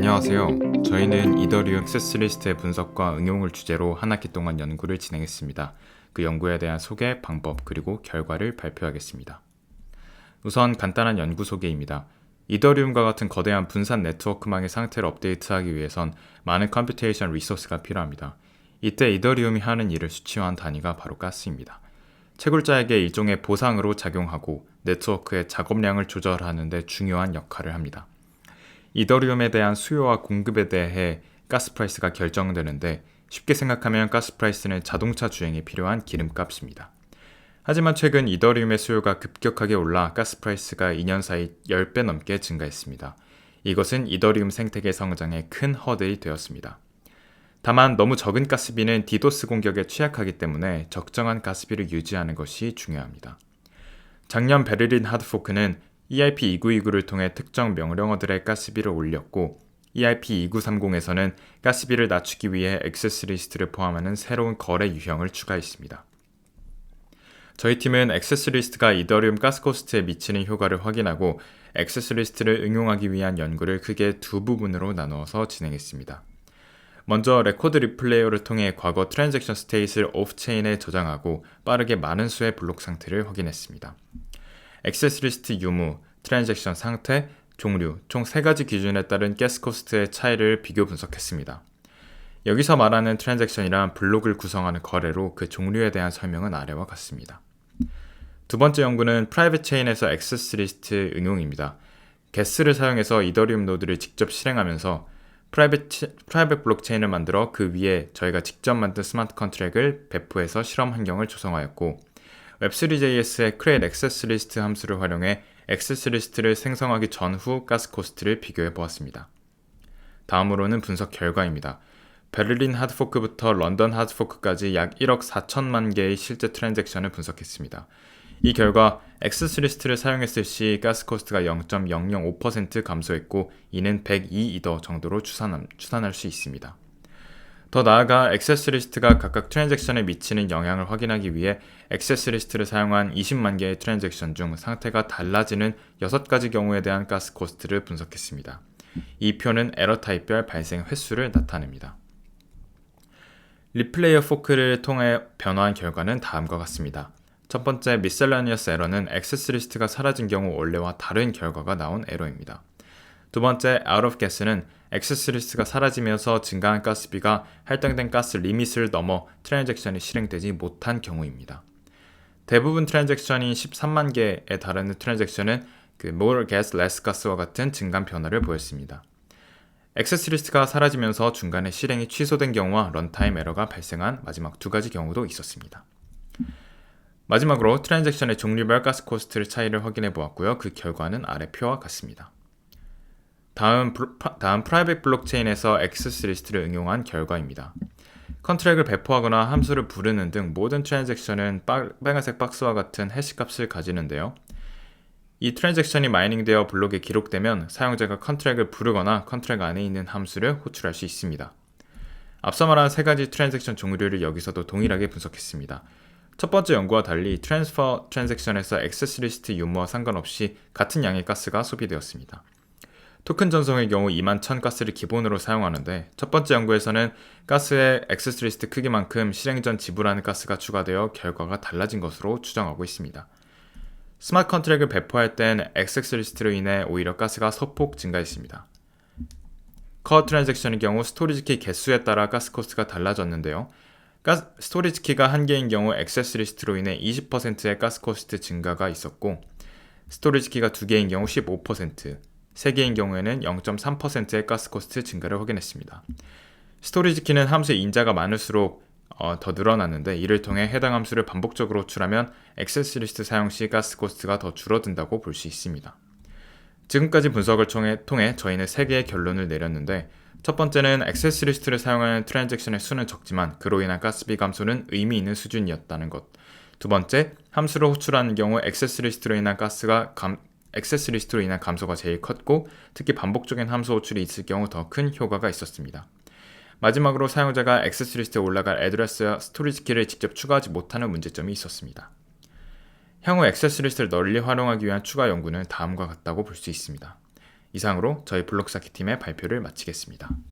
안녕하세요. 저희는 이더리움 액세스 리스트의 분석과 응용을 주제로 한 학기 동안 연구를 진행했습니다. 그 연구에 대한 소개, 방법, 그리고 결과를 발표하겠습니다. 우선 간단한 연구 소개입니다. 이더리움과 같은 거대한 분산 네트워크망의 상태를 업데이트하기 위해선 많은 컴퓨테이션 리소스가 필요합니다. 이때 이더리움이 하는 일을 수치화한 단위가 바로 가스입니다. 채굴자에게 일종의 보상으로 작용하고 네트워크의 작업량을 조절하는 데 중요한 역할을 합니다. 이더리움에 대한 수요와 공급에 대해 가스 프라이스가 결정되는데 쉽게 생각하면 가스 프라이스는 자동차 주행에 필요한 기름값입니다. 하지만 최근 이더리움의 수요가 급격하게 올라 가스 프라이스가 2년 사이 10배 넘게 증가했습니다. 이것은 이더리움 생태계 성장에 큰 허들이 되었습니다. 다만 너무 적은 가스비는 디도스 공격에 취약하기 때문에 적정한 가스비를 유지하는 것이 중요합니다. 작년 베를린 하드포크는 EIP2929를 통해 특정 명령어들의 가스비를 올렸고 EIP2930에서는 가스비를 낮추기 위해 액세스 리스트를 포함하는 새로운 거래 유형을 추가했습니다. 저희 팀은 액세스 리스트가 이더리움 가스 코스트에 미치는 효과를 확인하고 액세스 리스트를 응용하기 위한 연구를 크게 두 부분으로 나누어서 진행했습니다. 먼저 레코드 리플레이어를 통해 과거 트랜잭션 스테이트를 오프체인에 저장하고 빠르게 많은 수의 블록 상태를 확인했습니다. 액세스 리스트 유무, 트랜잭션 상태, 종류 총세 가지 기준에 따른 가스 코스트의 차이를 비교 분석했습니다. 여기서 말하는 트랜잭션이란 블록을 구성하는 거래로 그 종류에 대한 설명은 아래와 같습니다. 두 번째 연구는 프라이빗 체인에서 액세스 리스트 응용입니다. 게스를 사용해서 이더리움 노드를 직접 실행하면서 프라이빗, 프라이빗 블록체인을 만들어 그 위에 저희가 직접 만든 스마트 컨트랙을 배포해서 실험 환경을 조성하였고 웹3.js의 create access list 함수를 활용해 액세스 리스트를 생성하기 전후 가스 코스트를 비교해 보았습니다. 다음으로는 분석 결과입니다. 베를린 하드포크부터 런던 하드포크까지 약 1억 4천만 개의 실제 트랜잭션을 분석했습니다. 이 결과 액세스 리스트를 사용했을 시 가스 코스트가 0.005% 감소했고 이는 102이더 정도로 추산, 추산할 수 있습니다. 더 나아가 액세스 리스트가 각각 트랜잭션에 미치는 영향을 확인하기 위해 액세스 리스트를 사용한 20만 개의 트랜잭션 중 상태가 달라지는 6가지 경우에 대한 가스 코스트를 분석했습니다. 이 표는 에러 타입별 발생 횟수를 나타냅니다. 리플레이어 포크를 통해 변화한 결과는 다음과 같습니다. 첫 번째 미셀라니어스 에러는 액세스 리스트가 사라진 경우 원래와 다른 결과가 나온 에러입니다. 두 번째 out of gas는 액세스 리스트가 사라지면서 증가한 가스비가 할당된 가스 리밋을 넘어 트랜잭션이 실행되지 못한 경우입니다. 대부분 트랜잭션이 13만 개에 달하는 트랜잭션은 그 more gas, less gas와 같은 증감 변화를 보였습니다. 액세스 리스트가 사라지면서 중간에 실행이 취소된 경우와 런타임 에러가 발생한 마지막 두 가지 경우도 있었습니다. 마지막으로 트랜잭션의 종류별 가스 코스트 차이를 확인해 보았고요. 그 결과는 아래 표와 같습니다. 다음, 다음 프라이빗 블록체인에서 액세스 리스트를 응용한 결과입니다. 컨트랙을 배포하거나 함수를 부르는 등 모든 트랜잭션은 빨간색 박스와 같은 해시값을 가지는데요. 이 트랜잭션이 마이닝되어 블록에 기록되면 사용자가 컨트랙을 부르거나 컨트랙 안에 있는 함수를 호출할 수 있습니다. 앞서 말한 세 가지 트랜잭션 종류를 여기서도 동일하게 분석했습니다. 첫 번째 연구와 달리 트랜스퍼 트랜잭션에서 액세스 리스트 유무와 상관없이 같은 양의 가스가 소비되었습니다. 토큰 전송의 경우 2만 1000 가스를 기본으로 사용하는데 첫 번째 연구에서는 가스의 액세스 리스트 크기만큼 실행 전 지불하는 가스가 추가되어 결과가 달라진 것으로 추정하고 있습니다. 스마트 컨트랙을 배포할 땐 액세스 리스트로 인해 오히려 가스가 소폭 증가했습니다. 커 트랜잭션의 경우 스토리지 키 개수에 따라 가스 코스트가 달라졌는데요. 가스, 스토리지 키가 한 개인 경우 액세스 리스트로 인해 20%의 가스 코스트 증가가 있었고 스토리지 키가 두 개인 경우 15%, 3개인 경우에는 0.3%의 가스 코스트 증가를 확인했습니다. 스토리지 키는 함수의 인자가 많을수록 어, 더 늘어났는데 이를 통해 해당 함수를 반복적으로 호출하면 액세스 리스트 사용 시 가스 코스트가 더 줄어든다고 볼 수 있습니다. 지금까지 분석을 통해, 저희는 3개의 결론을 내렸는데 첫 번째는 액세스 리스트를 사용하는 트랜잭션의 수는 적지만 그로 인한 가스비 감소는 의미 있는 수준이었다는 것. 두 번째, 함수를 호출하는 경우 액세스 리스트로 인한 가스가 감, 액세스 리스트로 인한 감소가 제일 컸고 특히 반복적인 함수 호출이 있을 경우 더 큰 효과가 있었습니다. 마지막으로 사용자가 액세스 리스트에 올라갈 애드레스와 스토리지 키를 직접 추가하지 못하는 문제점이 있었습니다. 향후 액세스 리스트를 널리 활용하기 위한 추가 연구는 다음과 같다고 볼 수 있습니다. 이상으로 저희 블록 쌓기 팀의 발표를 마치겠습니다.